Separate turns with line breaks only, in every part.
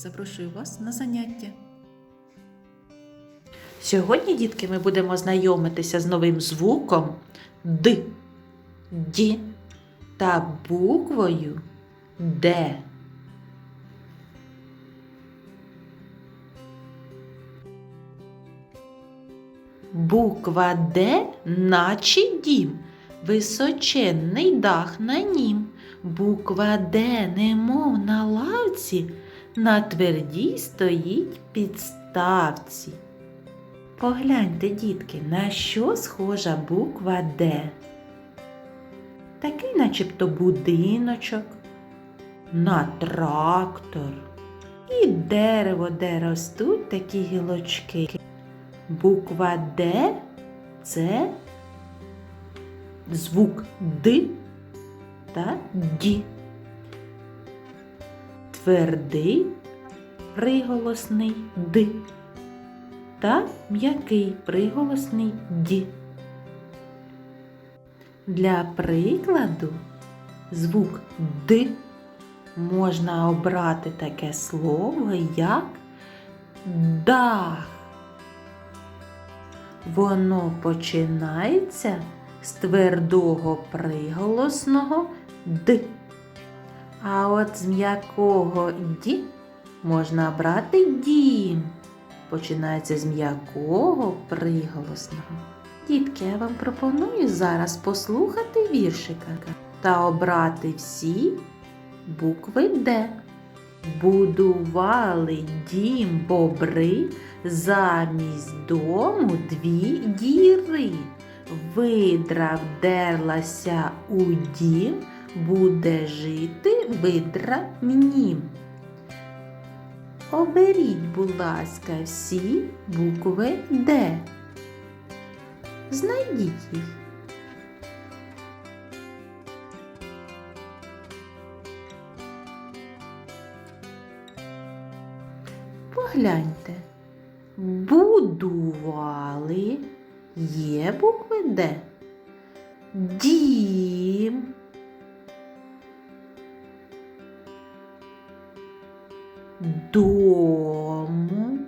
запрошую вас на заняття.
Сьогодні, дітки, ми будемо знайомитися з новим звуком Д, Ді та буквою Д. Буква Д, наче дім, височенний дах на нім. Буква Д, немов на лавці, на твердій стоїть підставці. Погляньте, дітки, на що схожа буква Д. Такий начебто будиночок, на трактор і дерево, де ростуть такі гілочки. Буква Д це звук Д та Ді. Твердий приголосний Д та м'який приголосний ді. Для прикладу звук Д можна обрати таке слово як дах. Воно починається з твердого приголосного Д. А от з м'якого ді можна брати дім починається з м'якого приголосного. Дітки, я вам пропоную зараз послухати віршика та обрати всі букви Д. Будували дім бобри, замість дому дві діри. Видра вдерлася у дім, буде жити видра мнім. Оберіть, будь ласка, всі букви Д. Знайдіть їх. Погляньте. Будували є букви Д. Дім. Дому.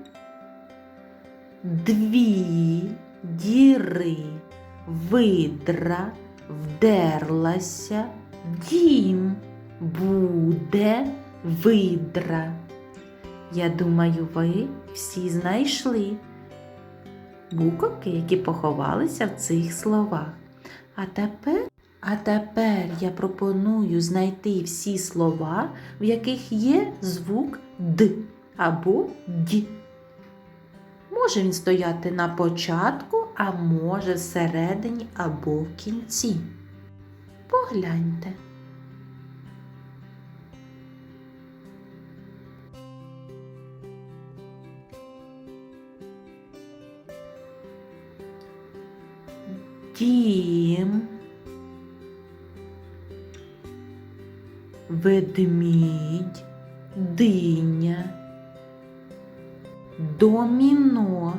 Дві діри. Видра вдерлася. Дім буде видра. Я думаю, ви всі знайшли буковки, які поховалися в цих словах. А тепер, а тепер я пропоную знайти всі слова, в яких є звук Д або Д. Може він стояти на початку, а може всередині або в кінці. Погляньте. Дім. Ведмідь, диня, доміно,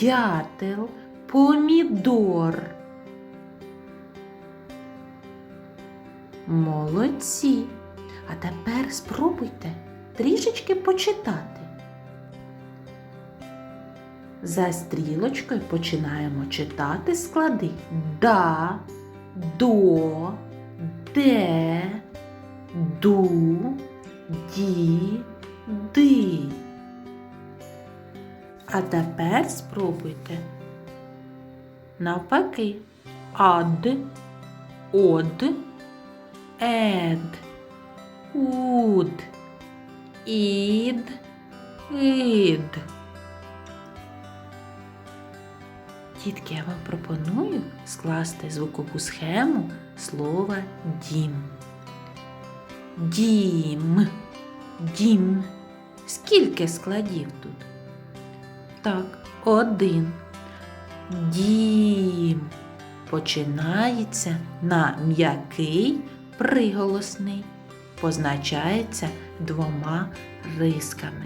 дятел, помідор. Молодці. А тепер спробуйте трішечки почитати. За стрілочкою починаємо читати склади да, до, де, ду, ді, ди. А тепер спробуйте. Навпаки. Ад, од, ед, уд, ід, ід. Дітки, я вам пропоную скласти звукову схему слова дім. Дім. Дім. Скільки складів тут? Так, один. Дім починається на м'який приголосний, позначається двома рисками.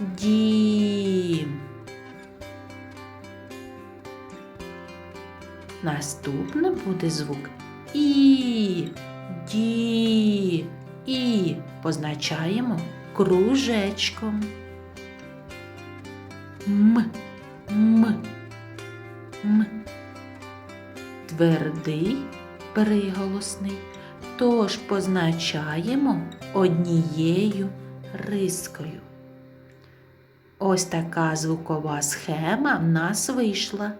Дім. Наступне буде звук І. Ді. І позначаємо кружечком. М, м, м. Твердий приголосний, тож позначаємо однією рискою. Ось така звукова схема в нас вийшла.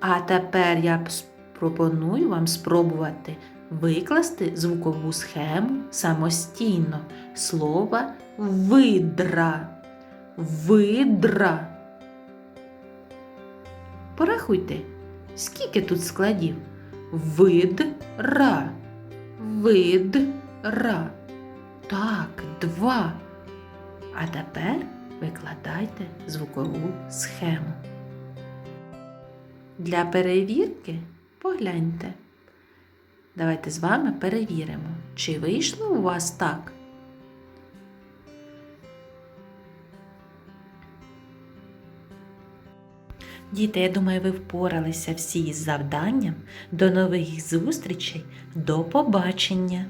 А тепер я пропоную вам спробувати викласти звукову схему самостійно слова видра. Видра. Порахуйте, скільки тут складів? Видра. Видра. Так, два. А тепер викладайте звукову схему. Для перевірки погляньте. Давайте з вами перевіримо, чи вийшло у вас так. Діти, я думаю, ви впоралися всі із завданням. До нових зустрічей. До побачення!